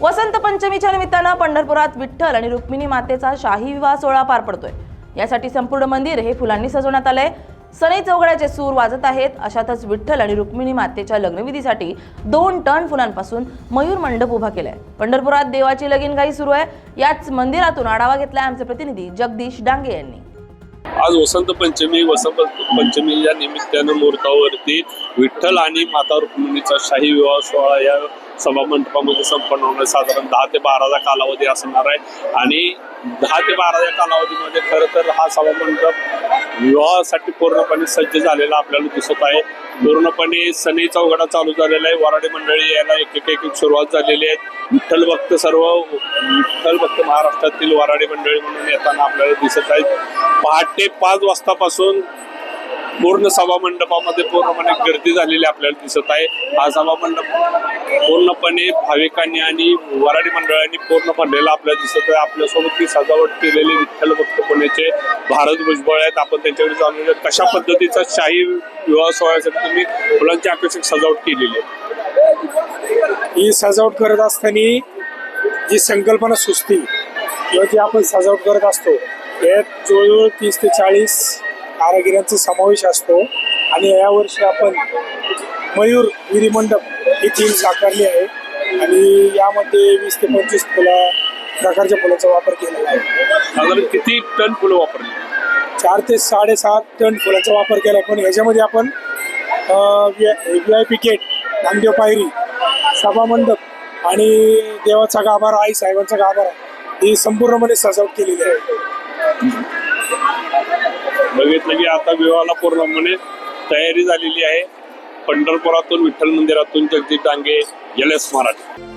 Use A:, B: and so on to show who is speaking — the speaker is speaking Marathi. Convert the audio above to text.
A: वसंत पंचमीच्या निमित्तानं पंढरपुरात विठ्ठल आणि रुक्मिणी मातेचा शाही विवाह सोहळा पार पडतोय. यासाठी संपूर्ण मंदिर हे फुलांनी सजवण्यात आलंय. सनई चौघड्याचे सूर वाजत आहेत. अशातच विठ्ठल आणि रुक्मिणी मातेच्या लग्नविधीसाठी दोन टन फुलांपासून मयूर मंडप उभा केलाय. पंढरपुरात देवाची लगीनघाई सुरू आहे. याच मंदिरातून आढावा घेतलाय आमचे प्रतिनिधी जगदीश डांगे यांनी.
B: आज वसंत पंचमी वसंत पंचमी या निमित्तानं मुहूर्तावरती विठ्ठल आणि माता रुक्मिणीचा शाही विवाह सोहळा या सभा मंडपामध्ये संपन्न होणार साधारण दहा ते बाराचा कालावधी असणार आहे. आणि दहा ते बाराच्या कालावधीमध्ये खरं तर हा सभा मंडप विवाहासाठी पूर्णपणे सज्ज झालेला आपल्याला दिसत आहे. पूर्णपणे सनी चौघडा चालू झालेला आहे. वराडी मंडळी यायला एक एक एक एक सुरुवात झालेली आहे. विठ्ठल भक्त सर्व विठ्ठल भक्त महाराष्ट्रातील वराडी मंडळी म्हणून येताना आपल्याला दिसत आहेत. पहाटे पाच वाजतापासून पूर्ण सभा मंडपामध्ये पूर्णपणे गर्दी झालेली आपल्याला दिसत आहे. हा सभा मंडप पूर्णपणे भाविकांनी आणि वराडी मंडळांनी पूर्ण भरलेला आपल्याला दिसत आहे. आपल्यासोबत ती सजावट केलेली विठ्ठल भक्त पुण्याचे भारत भुजबळ आहेत. आपण त्यांच्याकडे जाणून कशा पद्धतीचा शाही विवाह सोहळ्यासाठी तुम्ही मुलांची आकर्षक सजावट केलेली आहे.
C: ही सजावट करत असताना जी संकल्पना सुचती किंवा जी आपण सजावट करत असतो यात जवळजवळ तीस ते चाळीस कारागिरांचा समावेश असतो. आणि यावर्षी आपण मयूर विरी मंडप ही थीम साकारली आहे. आणि यामध्ये वीस ते पंचवीस फुला प्रकारच्या फुलांचा वापर केलेला आहे.
B: साधारण किती टन फुलं वापरली?
C: चार ते साडेसात टन फुलांचा वापर केला आहे. पण ह्याच्यामध्ये आपण V I P gate Namdev पायरी सभा मंडप आणि देवाचा गाभारा आई साहेबांचा गाभारा ही संपूर्णपणे सजावट केलेली आहे.
B: बघितलं की आता विवाहाला पूर्णपणे तयारी झालेली आहे. पंढरपुरातून विठ्ठल मंदिरातून जगदीप डांगे एल एस मराठी.